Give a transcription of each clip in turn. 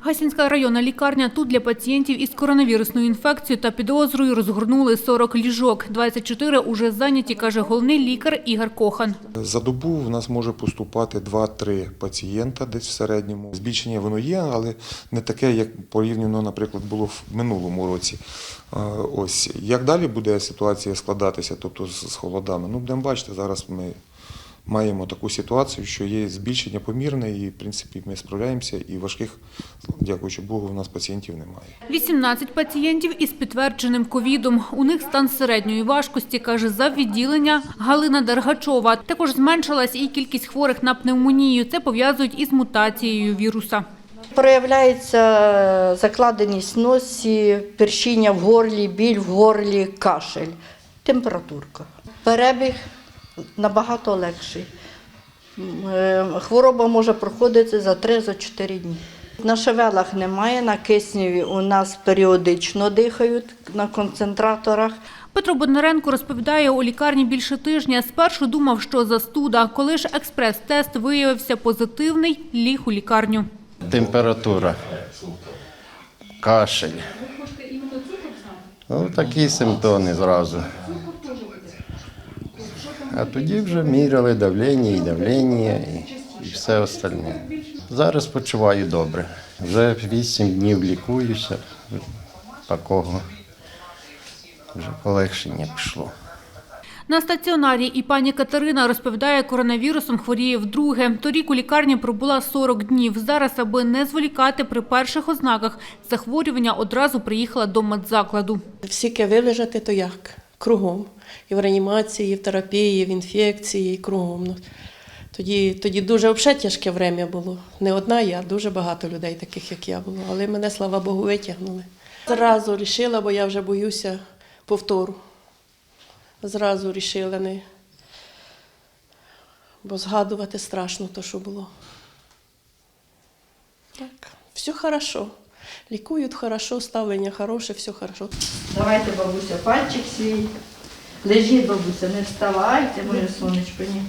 Гасінська районна лікарня тут для пацієнтів із коронавірусною інфекцією та підозрою розгорнули 40 ліжок. 24 уже зайняті, каже головний лікар Ігор Кохан. За добу в нас може поступати 2-3 пацієнта десь в середньому. Збільшення воно є, але не таке, як порівняно, наприклад, було в минулому році. Ось як далі буде ситуація складатися, тобто з холодами? Ну, будемо бачити, зараз ми маємо таку ситуацію, що є збільшення помірне, і в принципі ми справляємося, і важких, дякуючи Богу, у нас пацієнтів немає. 18 пацієнтів із підтвердженим ковідом. У них стан середньої важкості, каже заввідділення Галина Дергачова. Також зменшилась і кількість хворих на пневмонію. Це пов'язують із мутацією віруса. Проявляється закладеність в носі, першіння в горлі, біль в горлі, кашель, температурка. Перебіг набагато легший. Е, Хвороба може проходити за 3-4 дні. На шевелах немає, на кисневі у нас періодично дихають на концентраторах. Петро Бондаренко розповідає, у лікарні більше тижня. Спершу думав, що застуда. Коли ж експрес-тест виявився позитивний, ліг у лікарню. температура, кашель. Ну, такі симптоми зразу. А тоді вже міряли давлення і давлення і, і все остальне. Зараз почуваю добре. Вже 8 днів лікуюся, такого вже полегшення пішло. На стаціонарі і пані Катерина розповідає, коронавірусом хворіє вдруге. Торік у лікарні пробула 40 днів. Зараз, аби не зволікати при перших ознаках захворювання, одразу приїхала до медзакладу. Всіке вилежати, то як? Кругом. І в реанімації, і в терапії, і в інфекції, і кругом. Ну, Тоді, тоді дуже взагалі тяжке время було. Не одна я, дуже багато людей, таких як я було. Але мене, слава Богу, витягнули. Зразу вирішила, бо я вже боюся повтору. Зразу вирішила не. Бо згадувати страшно то, що було. Так, все хорошо. Лікують хорошо, ставлення хороше, все хорошо. Давайте, бабуся, пальчик свій. Лежіть, бабуся, не вставайте, моє сонечко. Ні.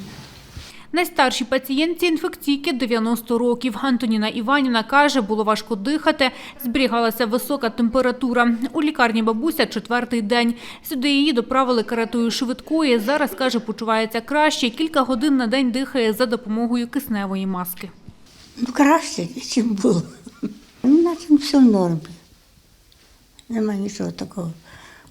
Найстаршій пацієнтці інфекційки 90 років. Антоніна Іванівна каже, було важко дихати, зберігалася висока температура. У лікарні бабуся четвертий день. Сюди її доправили каретою швидкої. Зараз, каже, почувається краще. Кілька годин на день дихає за допомогою кисневої маски. Ну, краще, ніж було. Ну, наче все в нормі. Нема нічого такого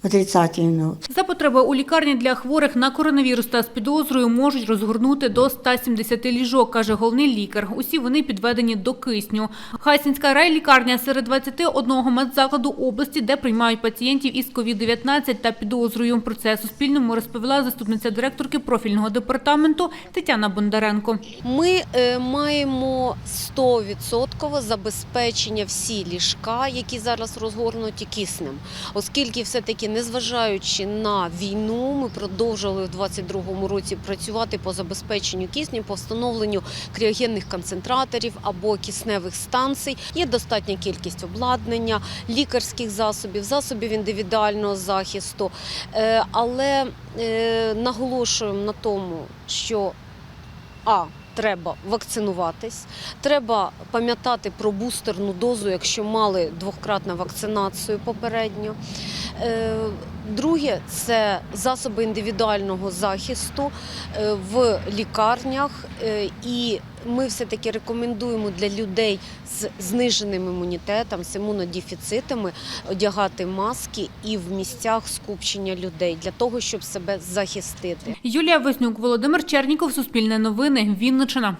отрицательного. За потреби у лікарні для хворих на коронавірус та з підозрою можуть розгорнути до 170 ліжок, каже головний лікар. Усі вони підведені до кисню. Хасінська райлікарня серед 21 медзакладу області, де приймають пацієнтів із COVID-19 та підозрою. Про це Суспільному розповіла заступниця директорки профільного департаменту Тетяна Бондаренко. Ми е, маємо 100% забезпечення всі ліжка, які зараз розгорнуті киснем, оскільки все-таки, незважаючи на війну, ми продовжили в 2022 році працювати по забезпеченню кисню, по встановленню кріогенних концентраторів або кисневих станцій. Є достатня кількість обладнання, лікарських засобів, засобів індивідуального захисту. Е, Але е, наголошуємо на тому, що а. Треба вакцинуватись, треба пам'ятати про бустерну дозу, якщо мали двократну вакцинацію попередньо. Друге це засоби індивідуального захисту е, в лікарнях. Е, І ми все-таки рекомендуємо для людей з зниженим імунітетом, з імунодефіцитами одягати маски і в місцях скупчення людей для того, щоб себе захистити. Юлія Вознюк, Володимир Черніков, Суспільне новини, Вінниччина.